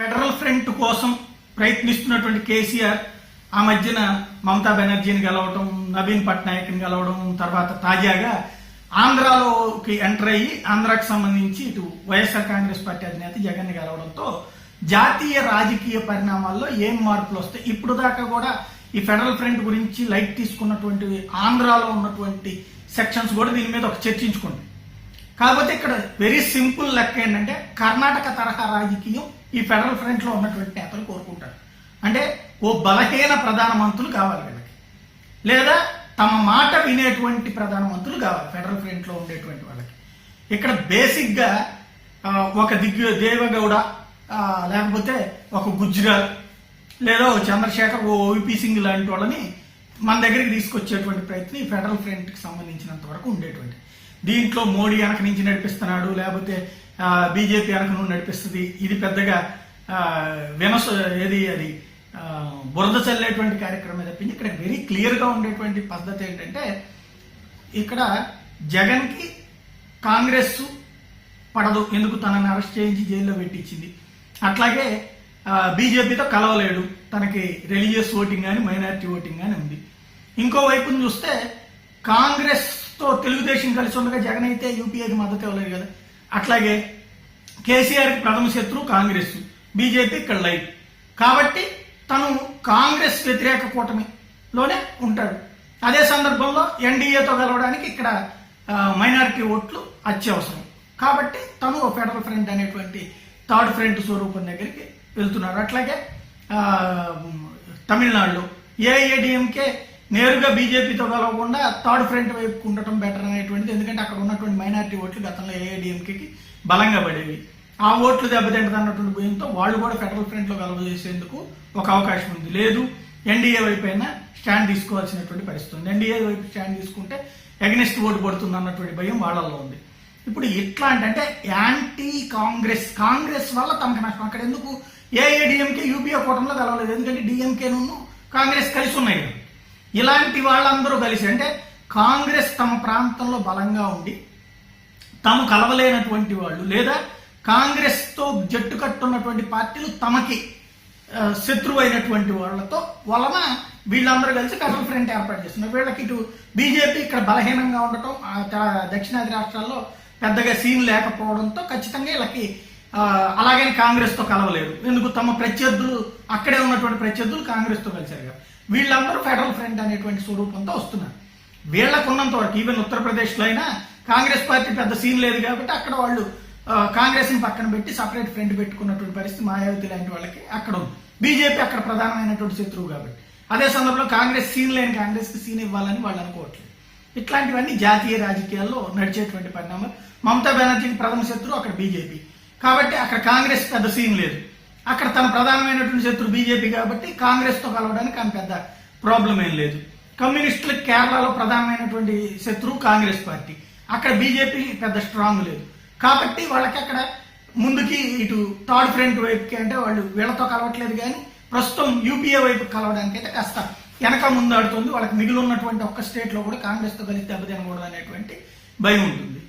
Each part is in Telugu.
ఫెడరల్ ఫ్రంట్ కోసం ప్రయత్నిస్తున్నటువంటి కేసీఆర్ ఆ మధ్యన మమతా బెనర్జీని గెలవడం నవీన్ పట్నాయక్ని గెలవడం తర్వాత తాజాగా ఆంధ్రాలోకి ఎంటర్ అయ్యి ఆంధ్రాకి సంబంధించి ఇటు వైఎస్ఆర్ కాంగ్రెస్ పార్టీ అధినేత జగన్ గెలవడంతో జాతీయ రాజకీయ పరిణామాల్లో ఏం మార్పులు వస్తాయి? ఇప్పుడు దాకా కూడా ఈ ఫెడరల్ ఫ్రంట్ గురించి లైట్ తీసుకున్నటువంటి ఆంధ్రాలో ఉన్నటువంటి సెక్షన్స్ కూడా దీని మీద ఒక చర్చించుకోండి. కాకపోతే ఇక్కడ వెరీ సింపుల్ లెక్క ఏంటంటే కర్ణాటక తరహా రాజకీయం ఈ ఫెడరల్ ఫ్రంట్లో ఉన్నటువంటి నేతలు కోరుకుంటారు. అంటే ఓ బలహీన ప్రధానమంత్రులు కావాలి వీళ్ళకి. లేదా తమ మాట వినేటువంటి ప్రధానమంత్రులు కావాలి ఫెడరల్ ఫ్రంట్లో ఉండేటువంటి వాళ్ళకి. ఇక్కడ బేసిక్గా ఒక దిగ్గు దేవగౌడ లేకపోతే ఒక గుజ్రాల్ లేదా ఓ చంద్రశేఖర్ ఓ ఓవిపి సింగ్ లాంటి వాళ్ళని మన దగ్గరికి తీసుకొచ్చేటువంటి ప్రయత్నం ఈ ఫెడరల్ ఫ్రంట్కి సంబంధించినంత వరకు ఉండేటువంటి. దీంట్లో మోడీ వెనక నుంచి నడిపిస్తున్నాడు లేకపోతే బీజేపీ వెనక నుండి నడిపిస్తుంది. ఇది పెద్దగా ఆ, విమర్శ ఏది అది బురద చల్లేటువంటి కార్యక్రమం తప్పింది ఇక్కడ వెరీ క్లియర్గా ఉండేటువంటి పద్ధతి ఏంటంటే ఇక్కడ జగన్కి కాంగ్రెస్ పడదు. ఎందుకు? తనని అరెస్ట్ చేయించి జైల్లో పెట్టించింది. అట్లాగే బీజేపీతో కలవలేడు. తనకి రిలీజియస్ ఓటింగ్ కానీ మైనారిటీ ఓటింగ్ కానీ ఉంది. ఇంకో వైపును చూస్తే కాంగ్రెస్ తో తెలుగుదేశం కలిసి ఉండగా జగన్ అయితే యూపీఏకి మద్దతు ఇవ్వలేదు కదా. అట్లాగే కేసీఆర్ ప్రథమ శత్రువు కాంగ్రెస్ బీజేపీ ఇక్కడ లైట్ కాబట్టి తను కాంగ్రెస్ వ్యతిరేక కూటమిలోనే ఉంటాడు. అదే సందర్భంలో ఎన్డీఏతో కలవడానికి ఇక్కడ మైనారిటీ ఓట్లు అత్యవసరం. కాబట్టి తను ఫెడరల్ ఫ్రంట్ అనేటువంటి థర్డ్ ఫ్రంట్ స్వరూపం దగ్గరికి వెళ్తున్నారు. అట్లాగే తమిళనాడులో ఏఐఏడిఎంకే నేరుగా బీజేపీతో కలవకుండా థర్డ్ ఫ్రంట్ వైపు ఉండటం బెటర్ అనేటువంటిది. ఎందుకంటే అక్కడ ఉన్నటువంటి మైనారిటీ ఓట్లు గతంలో ఏఐడిఎంకి బలంగా పడేవి. ఆ ఓట్లు దెబ్బతింటది అన్నటువంటి భయంతో వాళ్ళు కూడా ఫెడరల్ ఫ్రంట్లో కలవజేసేందుకు ఒక అవకాశం ఉంది. లేదు ఎన్డీఏ వైపు అయినా స్టాండ్ తీసుకోవాల్సినటువంటి పరిస్థితి ఉంది. ఎన్డీఏ వైపు స్టాండ్ తీసుకుంటే అగెనిస్ట్ ఓటు పడుతుంది అన్నటువంటి భయం వాళ్ళల్లో ఉంది. ఇప్పుడు ఇట్లా అంటే యాంటీ కాంగ్రెస్ కాంగ్రెస్ వల్ల తమకు నష్టం. అక్కడ ఎందుకు ఏఐడిఎంకే యూపీఏ కూటమిలో కలవలేదు. ఎందుకంటే డిఎంకేను కాంగ్రెస్ కలిసి ఉన్నాయి కదా. ఇలాంటి వాళ్ళందరూ కలిసి అంటే కాంగ్రెస్ తమ ప్రాంతంలో బలంగా ఉండి తాము కలవలేనటువంటి వాళ్ళు లేదా కాంగ్రెస్తో జట్టు కట్టున్నటువంటి పార్టీలు తమకి శత్రువైనటువంటి వాళ్ళతో వలన వీళ్ళందరూ కలిసి ఫెడరల్ ఫ్రంట్ ఏర్పాటు చేస్తున్నారు. వీళ్ళకి ఇటు బీజేపీ ఇక్కడ బలహీనంగా ఉండటం ఆ, త- దక్షిణాది రాష్ట్రాల్లో పెద్దగా సీన్ లేకపోవడంతో ఖచ్చితంగా వీళ్ళకి అలాగని కాంగ్రెస్తో కలవలేరు. ఎందుకు? తమ ప్రత్యర్థులు అక్కడే ఉన్నటువంటి ప్రత్యర్థులు కాంగ్రెస్తో కలిశారు వీళ్ళందరూ ఫెడరల్ ఫ్రంట్ అనేటువంటి స్వరూపంతో వస్తున్నారు. వీళ్ళకు ఉన్నంత వరకు ఈవెన్ ఉత్తరప్రదేశ్లో అయినా కాంగ్రెస్ పార్టీ పెద్ద సీన్ లేదు కాబట్టి అక్కడ వాళ్ళు కాంగ్రెస్ని పక్కన పెట్టి సపరేట్ ఫ్రంట్ పెట్టుకున్నటువంటి పరిస్థితి మాయావతి లాంటి వాళ్ళకి అక్కడ ఉంది. బీజేపీ అక్కడ ప్రధానమైనటువంటి శత్రువు కాబట్టి. అదే సందర్భంలో కాంగ్రెస్ సీన్ లేని కాంగ్రెస్కి సీన్ ఇవ్వాలని వాళ్ళు అనుకోవట్లేదు. ఇట్లాంటివన్నీ జాతీయ రాజకీయాల్లో నడిచేటువంటి పరిణామాలు మమతా బెనర్జీకి ప్రథమ శత్రువు అక్కడ బీజేపీ. కాబట్టి అక్కడ కాంగ్రెస్ పెద్ద సీన్ లేదు. అక్కడ తన ప్రధానమైనటువంటి శత్రువు బీజేపీ కాబట్టి కాంగ్రెస్తో కలవడానికి ఆమె పెద్ద ప్రాబ్లం ఏం లేదు. కమ్యూనిస్టులకు కేరళలో ప్రధానమైనటువంటి శత్రువు కాంగ్రెస్ పార్టీ. అక్కడ బీజేపీ పెద్ద స్ట్రాంగ్ లేదు. కాబట్టి వాళ్ళకి అక్కడ ముందుకి ఇటు థర్డ్ ఫ్రంట్ వైపుకి అంటే వాళ్ళు వీళ్ళతో కలవట్లేదు కానీ ప్రస్తుతం యూపీఏ వైపు కలవడానికి అయితే కాస్త వెనక ముందు ఆడుతుంది వాళ్ళకి మిగిలి ఉన్నటువంటి ఒక్క స్టేట్లో కూడా కాంగ్రెస్తో కలిసి దెబ్బతినకూడదు అనేటువంటి భయం ఉంటుంది.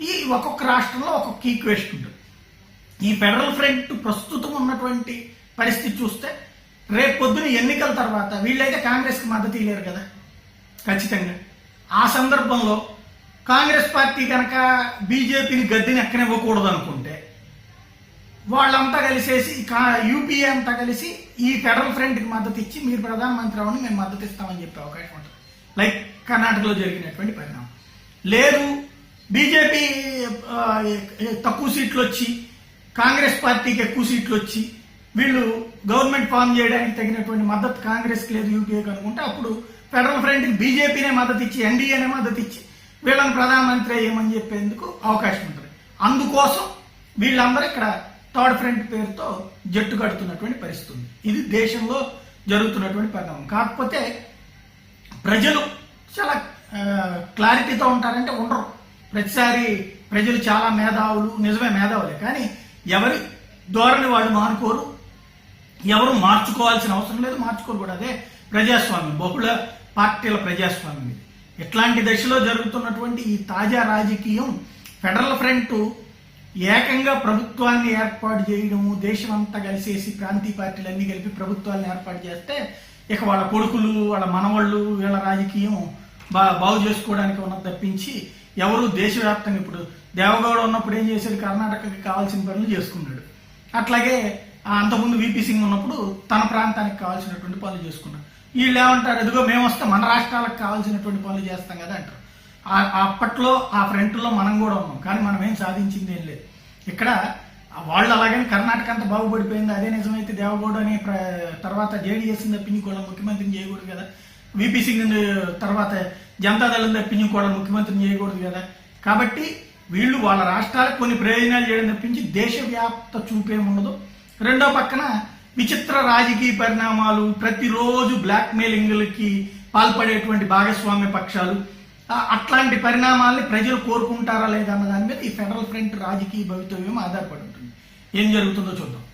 ఈ ఒక్కొక్క రాష్ట్రంలో ఒక్కొక్క ఈక్వేషన్ ఉంటుంది. ఈ ఫెడరల్ ఫ్రంట్ ప్రస్తుతం ఉన్నటువంటి పరిస్థితి చూస్తే రేపు పొద్దున ఎన్నికల తర్వాత వీళ్ళైతే కాంగ్రెస్కి మద్దతు ఇవ్వలేరు కదా. ఖచ్చితంగా. ఆ సందర్భంలో కాంగ్రెస్ పార్టీ కనుక బీజేపీని గద్దెని ఎక్కనివ్వకూడదు అనుకుంటే వాళ్ళంతా కలిసేసి కా- యూపీఏ అంతా కలిసి ఈ ఫెడరల్ ఫ్రంట్కి మద్దతు ఇచ్చి మీరు ప్రధానమంత్రి అవని మేము మద్దతు ఇస్తామని చెప్పే అవకాశం ఉంటుంది. లైక్ కర్ణాటకలో జరిగినటువంటి పరిణామం. లేదు బీజేపీ తక్కువ సీట్లు వచ్చి కాంగ్రెస్ పార్టీకి ఎక్కువ సీట్లు వచ్చి వీళ్ళు గవర్నమెంట్ ఫామ్ చేయడానికి తగినటువంటి మద్దతు కాంగ్రెస్కి లేదు యూపీఏకి అనుకుంటే అప్పుడు ఫెడరల్ ఫ్రంట్కి బీజేపీనే మద్దతు ఇచ్చి ఎన్డీఏనే మద్దతు ఇచ్చి వీళ్ళని ప్రధానమంత్రి అయ్యమని చెప్పేందుకు అవకాశం ఉంటుంది. అందుకోసం వీళ్ళందరూ ఇక్కడ థర్డ్ ఫ్రంట్ పేరుతో జట్టు కడుతున్నటువంటి పరిస్థితి ఉంది. ఇది దేశంలో జరుగుతున్నటువంటి పరిణామం. కాకపోతే ప్రజలు చాలా క్లారిటీతో ఉంటారంటే ఉండరు. ప్రతిసారి ప్రజలు చాలా మేధావులు నిజమే మేధావులే కానీ ఎవరి ధోరణి వాళ్ళు మానుకోరు. ఎవరు మార్చుకోవాల్సిన అవసరం లేదు మార్చుకోరు కూడా. అదే ప్రజాస్వామ్యం బహుళ పార్టీల ప్రజాస్వామ్యం ఇది. ఇట్లాంటి దశలో జరుగుతున్నటువంటి ఈ తాజా రాజకీయం ఫెడరల్ ఫ్రంట్ ఏకంగా ప్రభుత్వాన్ని ఏర్పాటు చేయడము దేశం అంతా కలిసేసి ప్రాంతీయ పార్టీలన్నీ కలిపి ప్రభుత్వాలను ఏర్పాటు చేస్తే ఇక వాళ్ళ కొడుకులు వాళ్ళ మనవాళ్ళు వీళ్ళ రాజకీయం బా బాగు చేసుకోవడానికి ఉన్నది తప్పించి ఎవరు దేశవ్యాప్తంగా ఇప్పుడు దేవగౌడ ఉన్నప్పుడు ఏం చేశాడు? కర్ణాటకకి కావాల్సిన పనులు చేసుకున్నాడు. అట్లాగే అంతకుముందు విపి సింగ్ ఉన్నప్పుడు తన ప్రాంతానికి కావాల్సినటువంటి పనులు చేసుకున్నాడు. వీళ్ళు ఏమంటారు? ఎదుగో మేము వస్తే మన రాష్ట్రాలకు కావాల్సినటువంటి పనులు చేస్తాం కదా అంటారు. అప్పట్లో ఆ ఫ్రంట్లో మనం కూడా ఉన్నాం. కానీ మనం ఏం సాధించింది ఏం లేదు. ఇక్కడ వాళ్ళు అలాగని కర్ణాటక అంతా బాగుపడిపోయింది. అదే నిజమైతే దేవగౌడ అని తర్వాత జేడీఎస్ తప్పించి కూడా ముఖ్యమంత్రిని చేయకూడదు కదా. విపి సింగ్ తర్వాత జనతాదళం తప్పించి కూడా ముఖ్యమంత్రిని చేయకూడదు కదా. కాబట్టి వీళ్ళు వాళ్ళ రాష్ట్రాలకు కొన్ని ప్రయోజనాలు చేయడం తప్పించి దేశవ్యాప్త చూపేముండదు రెండో పక్కన విచిత్ర రాజకీయ పరిణామాలు ప్రతిరోజు బ్లాక్మెయిలింగ్లకి పాల్పడేటువంటి భాగస్వామ్య పక్షాలు. అట్లాంటి పరిణామాల్ని ప్రజలు కోరుకుంటారా లేదా అన్న దాని మీద ఈ ఫెడరల్ ఫ్రంట్ రాజకీయ భవితవ్యం ఆధారపడి ఉంటుంది. ఏం జరుగుతుందో చూద్దాం.